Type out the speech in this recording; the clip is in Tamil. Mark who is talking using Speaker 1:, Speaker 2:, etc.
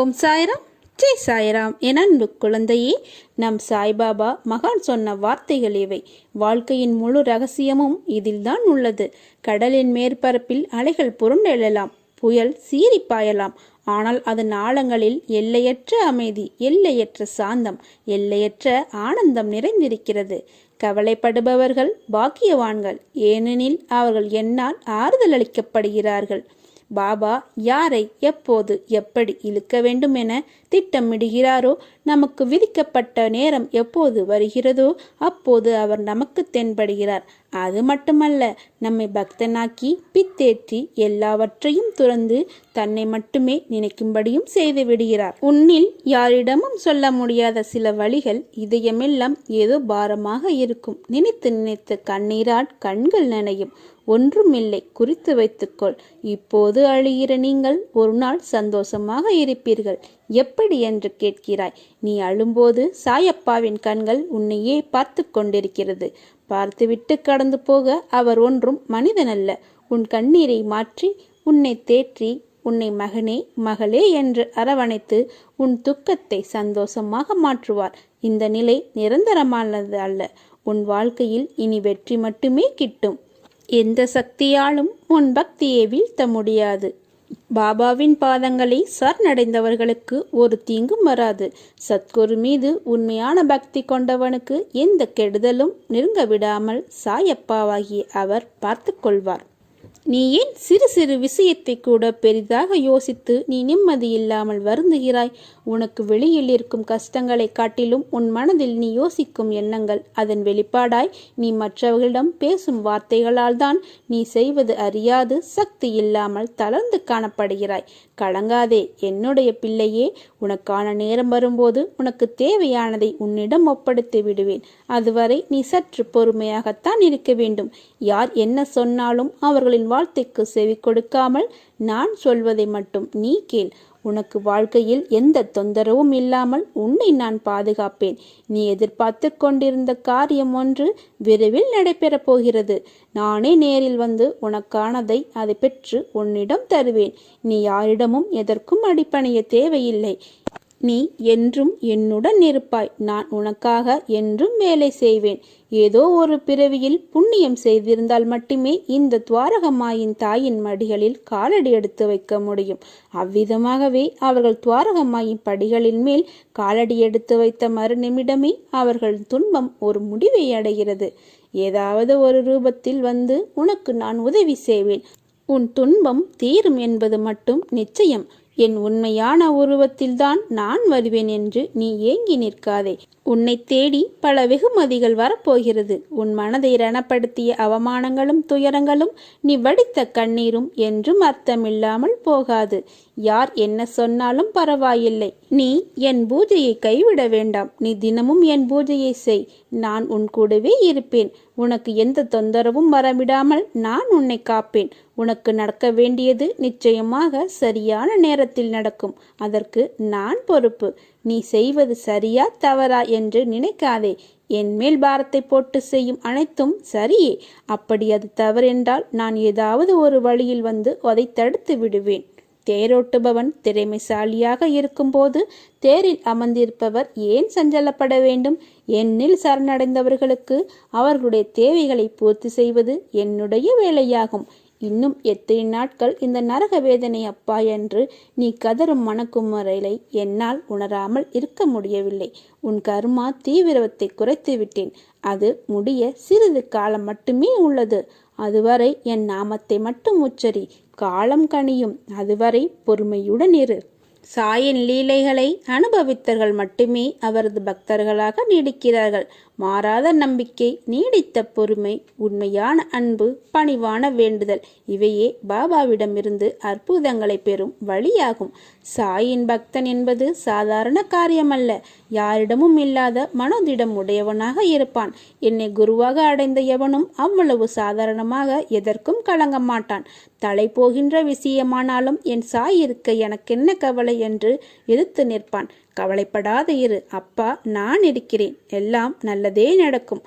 Speaker 1: ஓம் சாய்ராம். ஜெய் சாய்ராம். என் அன்பு குழந்தையே நம் சாய்பாபா மகான் சொன்ன வார்த்தைகள் இவை. வாழ்க்கையின் முழு ரகசியமும் இதில்தான் உள்ளது. கடலின் மேற்பரப்பில் அலைகள் புரண்டெழலாம் புயல் சீறி பாயலாம். ஆனால் அதன் ஆழங்களில் எல்லையற்ற அமைதி எல்லையற்ற சாந்தம் எல்லையற்ற ஆனந்தம் நிறைந்திருக்கிறது. கவலைப்படுபவர்கள் பாக்கியவான்கள். ஏனெனில் அவர்கள் என்னால் ஆறுதல் அளிக்கப்படுகிறார்கள் பாபா யாரை எப்போது எப்படி இழுக்க வேண்டும் என திட்டமிடுகிறாரோ நமக்கு விதிக்கப்பட்ட நேரம் எப்போது வருகிறதோ அப்போது அவர் நமக்கு தென்படுகிறார். அது மட்டுமல்ல நம்மை பக்தனாக்கி பித்தேற்றி எல்லாவற்றையும் துறந்து தன்னை மட்டுமே நினைக்கும்படியும் செய்து விடுகிறார். உன்னில் யாரிடமும் சொல்ல முடியாத சில வழிகள் இதயமெல்லாம் ஏதோ பாரமாக இருக்கும். நினைத்து நினைத்து கண்ணீரால் கண்கள் நனையும். ஒன்றுமில்லை குறித்து வைத்துக்கொள். இப்போது அழுகிற நீங்கள் ஒரு நாள் சந்தோஷமாக இருப்பீர்கள். எப்படி என்று கேட்கிறாய்? நீ அழும்போது சாயப்பாவின் கண்கள் உன்னையே பார்த்து கொண்டிருக்கிறது. பார்த்துவிட்டு கடந்து போக அவர் ஒன்றும் மனிதனல்ல. உன் கண்ணீரை மாற்றி உன்னை தேற்றி உன்னை மகனே மகளே என்று அரவணைத்து உன் துக்கத்தை சந்தோஷமாக மாற்றுவார். இந்த நிலை நிரந்தரமானது அல்ல. உன் வாழ்க்கையில் இனி வெற்றி மட்டுமே கிட்டும். எந்த சக்தியாலும் உன் பக்தியை வீழ்த்த முடியாது. பாபாவின் பாதங்களை சரணடைந்தவர்களுக்கு ஒரு தீங்கும் வராது. சத்குரு மீது உண்மையான பக்தி கொண்டவனுக்கு எந்த கெடுதலும் நெருங்க விடாமல் சாயப்பாவாகி அவர் பார்த்து கொள்வார். நீ ஏன் சிறு சிறு விஷயத்தை கூட பெரிதாக யோசித்து நீ நிம்மதி இல்லாமல் வருந்துகிறாய்? உனக்கு வெளியில் இருக்கும் கஷ்டங்களை காட்டிலும் உன் மனதில் நீ யோசிக்கும் எண்ணங்கள் அதன் வெளிப்பாடாய் நீ மற்றவர்களிடம் பேசும் வார்த்தைகளால் தான் நீ செய்வது அறியாது சக்தி இல்லாமல் தளர்ந்து காணப்படுகிறாய். கலங்காதே என்னுடைய பிள்ளையே உனக்கான நேரம் வரும்போது உனக்கு தேவையானதை உன்னிடம் ஒப்படைத்து விடுவேன். அதுவரை நீ சற்று பொறுமையாகத்தான் இருக்க வேண்டும். யார் என்ன சொன்னாலும் அவர்களின் வார்த்தைக்கு செவி கொடுக்காமல் நான் சொல்வதை மட்டும் நீ கேள். உனக்கு வாழ்க்கையில் எந்த தொந்தரவும் இல்லாமல் உன்னை நான் பாதுகாப்பேன். நீ எதிர்பார்த்து கொண்டிருந்த காரியம் ஒன்று விரைவில் நடைபெறப் போகிறது. நானே நேரில் வந்து உனக்கானதை அதை பெற்று உன்னிடம் தருவேன். நீ யாரிடமும் எதற்கும் அடிப்பணிய தேவையில்லை. நீ என்றும் என்னுடன் இருப்பாய். நான் உனக்காக என்றும் வேலை செய்வேன். ஏதோ ஒரு பிறவியில் புண்ணியம் செய்திருந்தால் மட்டுமே இந்த துவாரகமாயின் தாயின் மடிகளில் காலடி எடுத்து வைக்க முடியும். அவ்விதமாகவே அவர்கள் துவாரகமாயின் படிகளின் மேல் காலடி எடுத்து வைத்த மறு நிமிடமே அவர்கள் துன்பம் ஒரு முடிவை அடைகிறது. ஏதாவது ஒரு ரூபத்தில் வந்து உனக்கு நான் உதவி செய்வேன். உன் துன்பம் தீரும் என்பது மட்டும் நிச்சயம். என் உண்மையான உருவத்தில்தான் நான் வருவேன் என்று நீ ஏங்கி நிற்காதே. உன்னை தேடி பல வெகுமதிகள் வரப்போகிறது. உன் மனதை ரணப்படுத்திய அவமானங்களும் துயரங்களும் நீ வடித்த கண்ணீரும் என்றும் அர்த்தமில்லாமல் போகாது. யார் என்ன சொன்னாலும் பரவாயில்லை. நீ என் பூஜையை கைவிட வேண்டாம். நீ தினமும் என் பூஜையை செய். நான் உன் கூடவே இருப்பேன். உனக்கு எந்த தொந்தரவும் வரவிடாமல் நான் உன்னை காப்பேன். உனக்கு நடக்க வேண்டியது நிச்சயமாக சரியான நேரத்தில் நடக்கும். அதற்கு நான் பொறுப்பு. நீ செய்வது சரியா தவறா என்று நினைக்காதே. என் மேல் பாரத்தை போட்டு செய்யும் அனைத்தும் சரியே. அப்படி அது தவறென்றால் நான் ஏதாவது ஒரு வழியில் வந்து அதை தடுத்து விடுவேன். தேரோட்டுபவன் திறமைசாலியாக இருக்கும்போது தேரில் அமர்ந்திருப்பவர் ஏன் சஞ்சலப்பட வேண்டும்? என்னில் சரணடைந்தவர்களுக்கு அவர்களுடைய தேவைகளை பூர்த்தி செய்வது என்னுடைய வேலையாகும். இன்னும் எத்தனை நாட்கள் இந்த நரக வேதனை அப்பா என்று நீ கதறும் மனக்குமரலை என்னால் உணராமல் இருக்க முடியவில்லை. உன் கர்மா தீவிரத்தை குறைத்து விட்டேன். அது முடிய சிறிது காலம் மட்டுமே உள்ளது. அதுவரை என் நாமத்தை மட்டும் உச்சரி. காலம் கனியும். அதுவரை பொறுமையுடன் இரு. சாயின் லீலைகளை அனுபவித்தர்கள் மட்டுமே அவரது பக்தர்களாக நீடிக்கிறார்கள். மாறாத நம்பிக்கை நீடித்த பொறுமை உண்மையான அன்பு பணிவான வேண்டுதல் இவையே பாபாவிடமிருந்து அற்புதங்களை பெறும் வழியாகும். சாயின் பக்தன் என்பது சாதாரண காரியமல்ல. யாரிடமும் இல்லாத மனதிடம் உடையவனாக இருப்பான். என்னை குருவாக அடைந்த எவனும் அவ்வளவு சாதாரணமாக எதற்கும் கலங்க மாட்டான். தலை போகின்ற விஷயமானாலும் என் சாய் இருக்க எனக்கு என்ன கவலை என்று எதிர்த்து நிற்பான். கவலைப்படாத இரு அப்பா நான் இருக்கிறேன். எல்லாம் நல்லதே நடக்கும்.